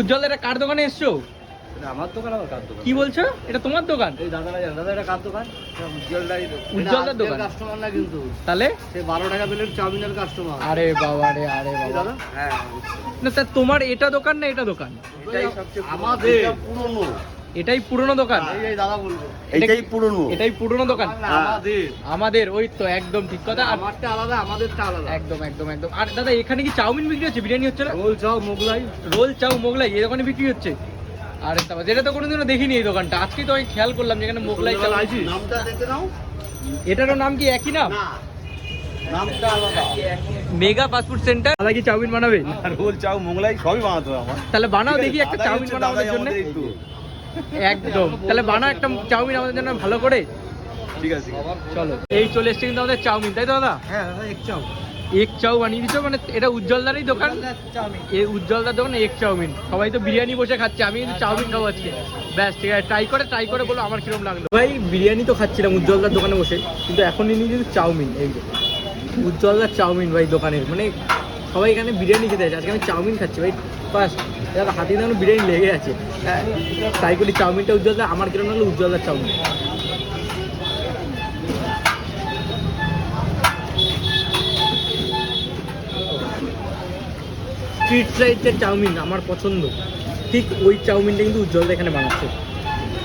উজ্জ্বল এটা কার দোকানে এসছো? আমার দোকান আমার কার দোকান? কি বলছো? এটা তোমার দোকান? এই দাদারা জানে দাদা এটা কার দোকান? উজ্জ্বলদাই উজ্জ্বলদার দোকান? কাস্টমার না কিন্তু। তাহলে? সে বারো টাকা প্লেট চাউমিনের কাস্টমার আরে বাবা রে আরে কি বাবা। দাদা? হ্যাঁ। না স্যার তোমার এটা দোকান না এটা দোকান? আমাদের পুরনো। এটাই পুরনো দোকান। এই এই দাদা বলব। এইটাই পুরনো। এটাই পুরনো দোকান? আমাদের আমাদের। ওই তো একদম ঠিক কথা। আমারটা আলাদা আমাদেরটা আলাদা। একদম একদম একদম। আর দাদা এখানে কি চাউমিন বিক্রি হচ্ছে? বিরিয়ানি হচ্ছে না? রোল চাও মোগলাই। রোল চাউ মোগলাই এই দোকানে বিক্রি হচ্ছে? আরে যেটা তো কোনোদিনও দেখিনি এই দোকানটা। আজকেই তো আমি খেয়াল করলাম যেখানে মোগলাই চাউ নামটা দেখে নাও। এটারও নাম কি একই নাম? না নামটা আলাদা। Mega fast food centre? দাদা কি চাউমিন বানাবে? রোল চাউ মোগলাই সবই বানাতে হবে আমার। তাহলে বানাও দেখি একটা চাউমিন বানাও আমাদের জন্য। একটু। একদম। তাহলে বানাও একটা চাউমিন আমাদের জন্য ভালো করে? ঠিক আছে চলো। এই চলে এসছে কিন্তু আমাদের চাউমিন তাই তো দাদা? হ্যাঁ দাদা এক চাও এক চাউ বানিয়ে দিচ্ছ মানে এটা উজ্জ্বলদারই দোকান? এই উজ্জ্বলদার দোকানে এক চাউমিন। সবাই তো বিরিয়ানি বসে খাচ্ছে আমি কিন্তু চাউমিন খাব আজকে। ব্যাস ঠিক আছে ট্রাই করে ট্রাই করে বলো আমার কিরম লাগল। ভাই বিরিয়ানি তো খাচ্ছিলাম উজ্জ্বলদার দোকানে বসে কিন্তু এখন নিয়ে কিন্তু চাউমিন এই যে। উজ্জ্বলদার চাউমিন ভাই দোকানের মানে সবাই এখানে বিরিয়ানি খেতে আছে আজকে আমি চাউমিন খাচ্ছি ভাই ফার্স্ট হাতে যেন বিরিয়ানি লেগে আছে। ট্রাই করি চাউমিনটা উজ্জ্বল উজ্জ্বলদার আমার কীরকম লাগল উজ্জ্বলদার চাউমিন? স্ট্রিট সাইডের চাউমিন আমার পছন্দ। ঠিক ওই চাউমিনটা কিন্তু উজ্জ্বলদা এখানে বানাচ্ছে।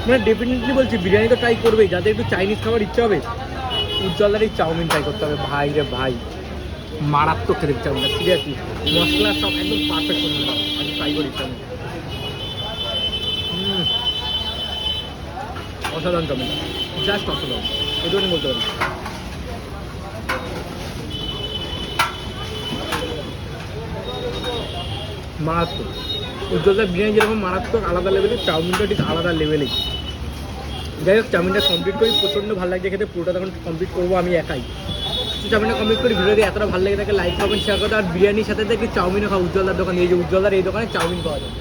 মানে ডেফিনেটলি বলছি, বিরিয়ানি তো ট্রাই করবেই, যাদের একটু চাইনিজ খাবার ইচ্ছা হবে উজ্জ্বলদার এই চাউমিন ট্রাই করতে হবে। ভাই রে ভাই। মারাত্মক খেতে চাউমিনটা সিরিয়াসলি মশলা সব একদম পারফেক্ট করে আমি ট্রাই করি অসাধারণ চাউমিন জাস্ট অসাধারণ। এটুকু আমি বলতে পারি। মারাত্মক। উজ্জ্বলদার বিরিয়ানি যেরকম মারাত্মক, আলাদা লেভেলের চাউমিনটা ঠিক আলাদা লেভেলেই যাই হোক, চাউমিনটা কমপ্লিট করি। প্রচণ্ড ভালো লাগছে খেতে। পুরোটা তখন কমপ্লিট করব আমি একাই। তো চাউমিনটা কমপ্লিট করি ভিডিও দিয়ে এতটা ভালো লাগে থাকে লাইক করবেন শেয়ার করতে আর বিরিয়ানির সাথে দেখি চাউমিনও খাওয়া উজ্জ্বলদার দোকান। এই যে উজ্জ্বলদার এই দোকানে চাউমিন পাওয়া যায়।